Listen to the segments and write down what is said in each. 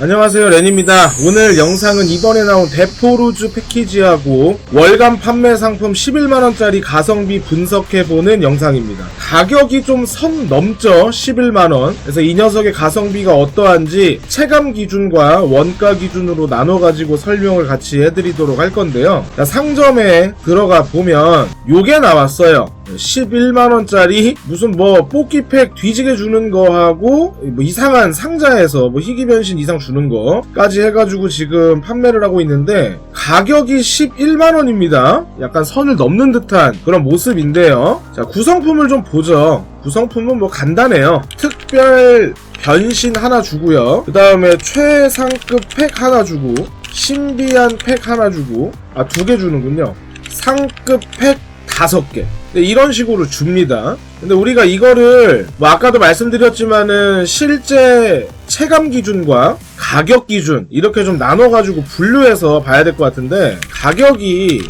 안녕하세요 렌입니다. 오늘 영상은 이번에 나온 데포루즈 패키지하고 월간 판매 상품 11만원짜리 가성비 분석해보는 영상입니다. 가격이 좀 선 넘죠 11만원. 그래서 이 녀석의 가성비가 어떠한지 체감 기준과 원가 기준으로 나눠가지고 설명을 같이 해드리도록 할 건데요. 자, 상점에 들어가 보면 요게 나왔어요 11만원짜리 무슨 뭐 뽑기팩 뒤지게 주는 거하고 뭐 이상한 상자에서 뭐 희귀 변신 이상 주는 거까지 해가지고 지금 판매를 하고 있는데 가격이 11만원입니다. 약간 선을 넘는 듯한 그런 모습인데요. 자 구성품을 좀 보죠. 구성품은 뭐 간단해요. 특별 변신 하나 주고요. 그 다음에 최상급 팩 하나 주고 신비한 팩 하나 주고 아 두 개 주는군요. 상급 팩 다섯 개. 네, 이런 식으로 줍니다. 근데 우리가 이거를 뭐 아까도 말씀드렸지만은 실제 체감 기준과 가격 기준 이렇게 좀 나눠가지고 분류해서 봐야 될 것 같은데 가격이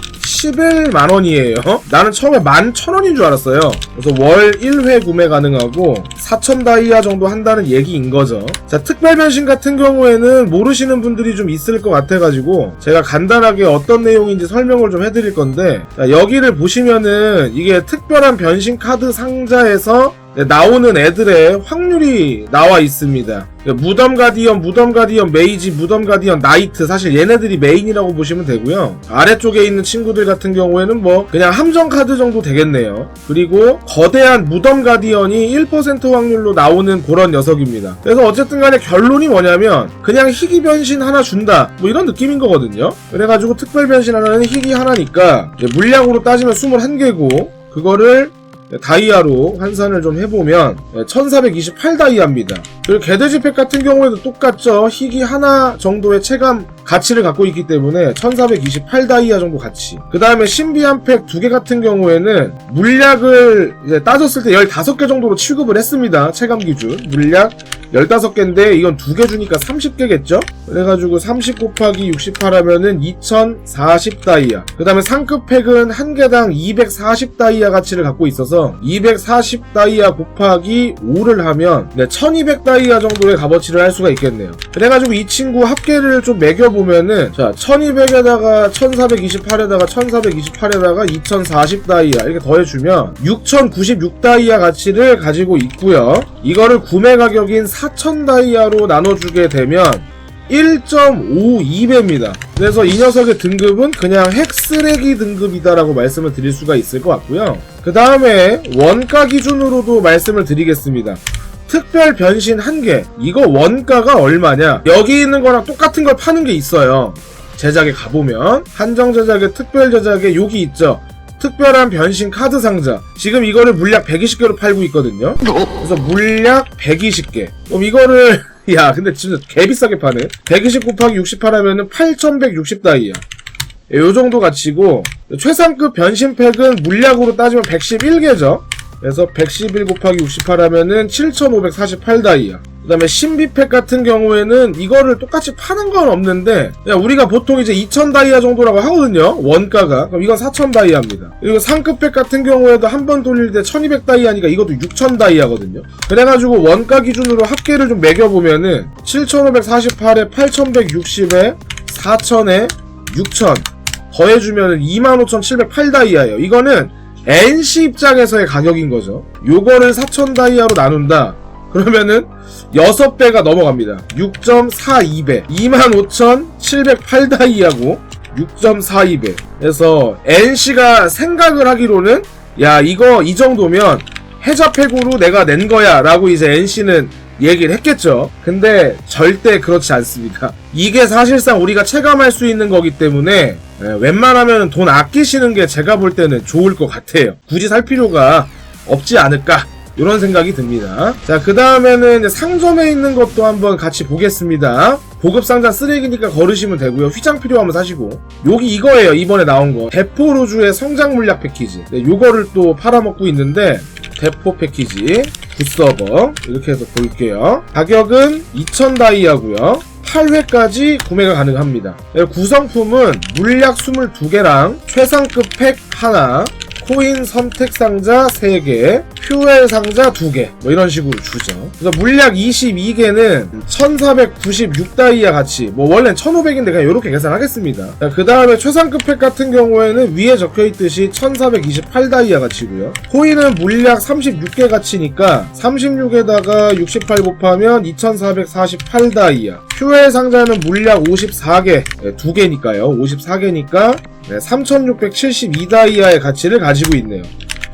11만 원이에요. 나는 처음에 11,000원인 줄 알았어요. 그래서 월 1회 구매 가능하고 4,000 다이아 정도 한다는 얘기인 거죠. 자, 특별 변신 같은 경우에는 모르시는 분들이 좀 있을 것 같아가지고 제가 간단하게 어떤 내용인지 설명을 좀 해드릴 건데 자, 여기를 보시면은 이게 특별한 변신 카드 상자에서 네, 나오는 애들의 확률이 나와 있습니다. 네, 무덤 가디언, 무덤 가디언, 메이지, 무덤 가디언, 나이트 사실 얘네들이 메인이라고 보시면 되고요. 아래쪽에 있는 친구들 같은 경우에는 뭐 그냥 함정 카드 정도 되겠네요. 그리고 거대한 무덤 가디언이 1% 확률로 나오는 그런 녀석입니다. 그래서 어쨌든 간에 결론이 뭐냐면 그냥 희귀 변신 하나 준다. 뭐 이런 느낌인 거거든요. 그래가지고 특별 변신 하나는 희귀 하나니까 물량으로 따지면 21개고 그거를 다이아로 환산을 좀 해보면 1428 다이아입니다. 그리고 개돼지 팩 같은 경우에도 똑같죠. 희귀 하나 정도의 체감 가치를 갖고 있기 때문에 1428 다이아 정도 가치. 그 다음에 신비한 팩 두 개 같은 경우에는 물약을 따졌을 때 15개 정도로 취급을 했습니다. 체감 기준. 물약 15개인데 이건 두 개 주니까 30개겠죠? 그래가지고 30 곱하기 68 하면은 2040 다이아. 그 다음에 상급 팩은 한 개당 240 다이아 가치를 갖고 있어서 240 다이아 곱하기 5를 하면 네, 1200 다이아 정도의 값어치를 할 수가 있겠네요. 그래가지고 이 친구 합계를 좀 매겨보면은 자 1200에다가 1428에다가 1428에다가 2040 다이아 이렇게 더해주면 6096 다이아 가치를 가지고 있고요. 이거를 구매 가격인 4000 다이아로 나눠주게 되면 1.52배입니다. 그래서 이 녀석의 등급은 그냥 핵쓰레기 등급이다라고 말씀을 드릴 수가 있을 것 같고요. 그 다음에 원가 기준으로도 말씀을 드리겠습니다. 특별 변신 한 개. 이거 원가가 얼마냐? 여기 있는 거랑 똑같은 걸 파는 게 있어요. 제작에 가보면 한정 제작에 특별 제작에 여기 있죠. 특별한 변신 카드 상자. 지금 이거를 물약 120개로 팔고 있거든요. 그래서 물약 120개. 그럼 이거를 야 근데 진짜 개비싸게 파네. 120 곱하기 68 하면은 8160 다이야. 예, 요 정도 가치고 최상급 변신팩은 물약으로 따지면 111개죠. 그래서 111 곱하기 68 하면은 7548 다이아. 그 다음에 신비팩 같은 경우에는 이거를 똑같이 파는 건 없는데 그냥 우리가 보통 이제 2000 다이아 정도라고 하거든요. 원가가. 그럼 이건 4000 다이아입니다. 그리고 상급팩 같은 경우에도 한 번 돌릴 때 1200 다이아니까 이것도 6000 다이아거든요. 그래가지고 원가 기준으로 합계를 좀 매겨보면은 7548에 8160에 4000에 6000 더해주면은 25708 다이아예요. 이거는 NC 입장에서의 가격인 거죠. 요거를 4000 다이아로 나눈다 그러면은 6배가 넘어갑니다. 6.42배. 25,708 다이아고 6.42배. 그래서 NC가 생각을 하기로는 야 이거 이 정도면 해자팩으로 내가 낸 거야 라고 이제 NC는 얘기를 했겠죠. 근데 절대 그렇지 않습니다. 이게 사실상 우리가 체감할 수 있는 거기 때문에 예, 웬만하면 돈 아끼시는 게 제가 볼 때는 좋을 것 같아요. 굳이 살 필요가 없지 않을까 이런 생각이 듭니다. 자, 그 다음에는 상점에 있는 것도 한번 같이 보겠습니다. 보급 상자 쓰레기니까 걸으시면 되고요. 휘장 필요하면 사시고. 여기 이거예요. 이번에 나온 거. 대포 로주의 성장 물약 패키지. 네, 요거를 또 팔아먹고 있는데 대포 패키지 굿서버 이렇게 해서 볼게요. 가격은 2000 다이아고요. 8회까지 구매가 가능합니다. 네, 구성품은 물약 22개랑 최상급 팩 하나, 코인 선택 상자 3개, 퓨엘 상자 2개, 뭐 이런 식으로 주죠. 그래서 물약 22개는 1496다이아 같이, 뭐 원래는 1500인데 그냥 이렇게 계산하겠습니다. 그 다음에 최상급 팩 같은 경우에는 위에 적혀 있듯이 1428다이아 가치고요. 코인은 물약 36개 가치니까 36에다가 68 곱하면 2448다이아. 퓨엘 상자는 물약 54개, 네, 2개니까요. 54개니까 3672다이아의 가치를 가지고 있네요.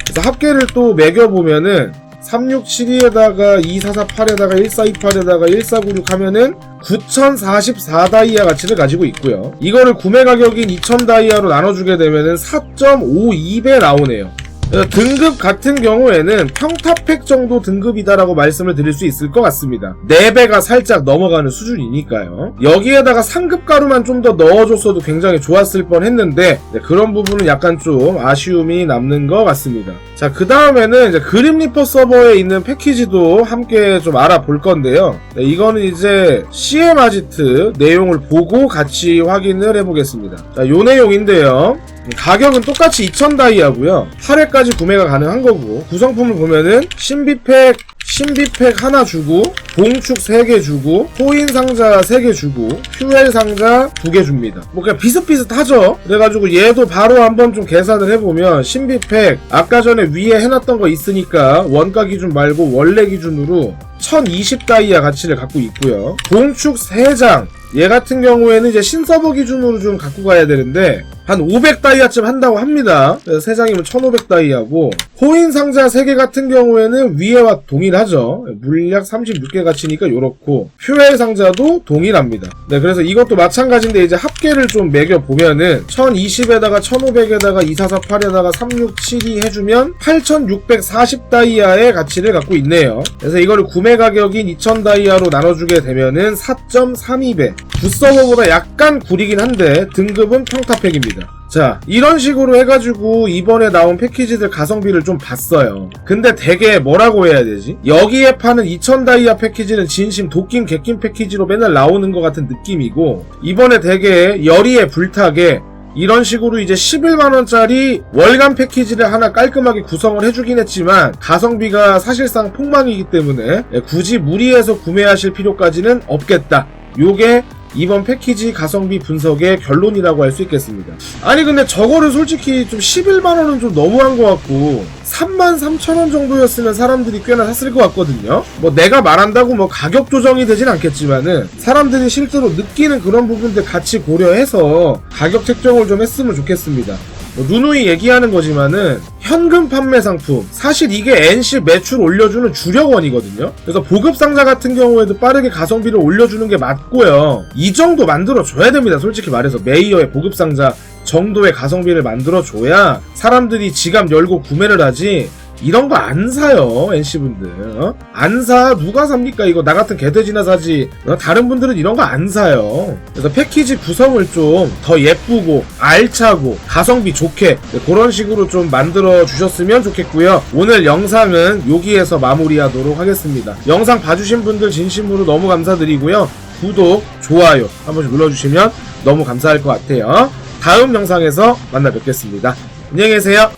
그래서 합계를 또 매겨보면은 3672에다가 2448에다가 1428에다가 1496 하면은 9044 다이아 가치를 가지고 있고요. 이거를 구매 가격인 2000 다이아로 나눠주게 되면은 4.52배 나오네요. 그래서 등급 같은 경우에는 평타팩 정도 등급이다라고 말씀을 드릴 수 있을 것 같습니다. 4배가 살짝 넘어가는 수준이니까요. 여기에다가 상급 가루만 좀 더 넣어줬어도 굉장히 좋았을 뻔 했는데 네, 그런 부분은 약간 좀 아쉬움이 남는 것 같습니다. 자, 그 다음에는 이제 그림 리퍼 서버에 있는 패키지도 함께 좀 알아볼 건데요. 네, 이거는 이제 CM 아지트 내용을 보고 같이 확인을 해보겠습니다. 자, 요 내용인데요. 가격은 똑같이 2000 다이아고요. 8회까지 구매가 가능한 거고 구성품을 보면은 신비팩 신비팩 하나 주고 봉축 3개 주고 코인 상자 3개 주고 퓨엘 상자 2개 줍니다. 뭐 그냥 비슷비슷하죠. 그래가지고 얘도 바로 한번 좀 계산을 해보면 신비팩 아까 전에 위에 해놨던 거 있으니까 원가 기준 말고 원래 기준으로 1020 다이아 가치를 갖고 있고요. 봉축 3장 얘 같은 경우에는 이제 신서버 기준으로 좀 갖고 가야 되는데 한 500다이아쯤 한다고 합니다. 그래서 3장이면 1500다이아고 코인 상자 3개 같은 경우에는 위에와 동일하죠. 물약 36개 가치니까 요렇고 퓨엘 상자도 동일합니다. 네, 그래서 이것도 마찬가지인데 이제 합계를 좀 매겨 보면은 1020에다가 1500에다가 2448에다가 3672 해주면 8640다이아의 가치를 갖고 있네요. 그래서 이거를 구매 가격인 2000다이아로 나눠주게 되면은 4.32배. 부서버보다 약간 구리긴 한데 등급은 평타팩입니다. 자, 이런 식으로 해가지고 이번에 나온 패키지들 가성비를 좀 봤어요. 근데 되게 뭐라고 해야 되지? 여기에 파는 2000다이아 패키지는 진심 도끼 객긴 패키지로 맨날 나오는 것 같은 느낌이고, 이번에 되게 열의에 불타게 이런 식으로 이제 11만원짜리 월간 패키지를 하나 깔끔하게 구성을 해주긴 했지만 가성비가 사실상 폭망이기 때문에 굳이 무리해서 구매하실 필요까지는 없겠다. 요게 이번 패키지 가성비 분석의 결론이라고 할 수 있겠습니다. 아니 근데 저거를 솔직히 좀 11만원은 좀 너무한 것 같고 3만 3천원 정도였으면 사람들이 꽤나 샀을 것 같거든요. 뭐 내가 말한다고 뭐 가격 조정이 되진 않겠지만은 사람들이 실제로 느끼는 그런 부분들 같이 고려해서 가격 책정을 좀 했으면 좋겠습니다. 뭐 누누이 얘기하는 거지만은 현금 판매 상품. 사실 이게 NC 매출 올려주는 주력원이거든요. 그래서 보급 상자 같은 경우에도 빠르게 가성비를 올려주는 게 맞고요. 이 정도 만들어 줘야 됩니다. 솔직히 말해서 메이어의 보급 상자 정도의 가성비를 만들어 줘야 사람들이 지갑 열고 구매를 하지 이런 거 안 사요 NC분들. 어? 안사 누가 삽니까? 이거 나 같은 개돼지나 사지. 어? 다른 분들은 이런 거 안 사요. 그래서 패키지 구성을 좀 더 예쁘고 알차고 가성비 좋게 네, 그런 식으로 좀 만들어 주셨으면 좋겠고요. 오늘 영상은 여기에서 마무리하도록 하겠습니다. 영상 봐주신 분들 진심으로 너무 감사드리고요. 구독 좋아요 한 번씩 눌러주시면 너무 감사할 것 같아요. 다음 영상에서 만나 뵙겠습니다. 안녕히 계세요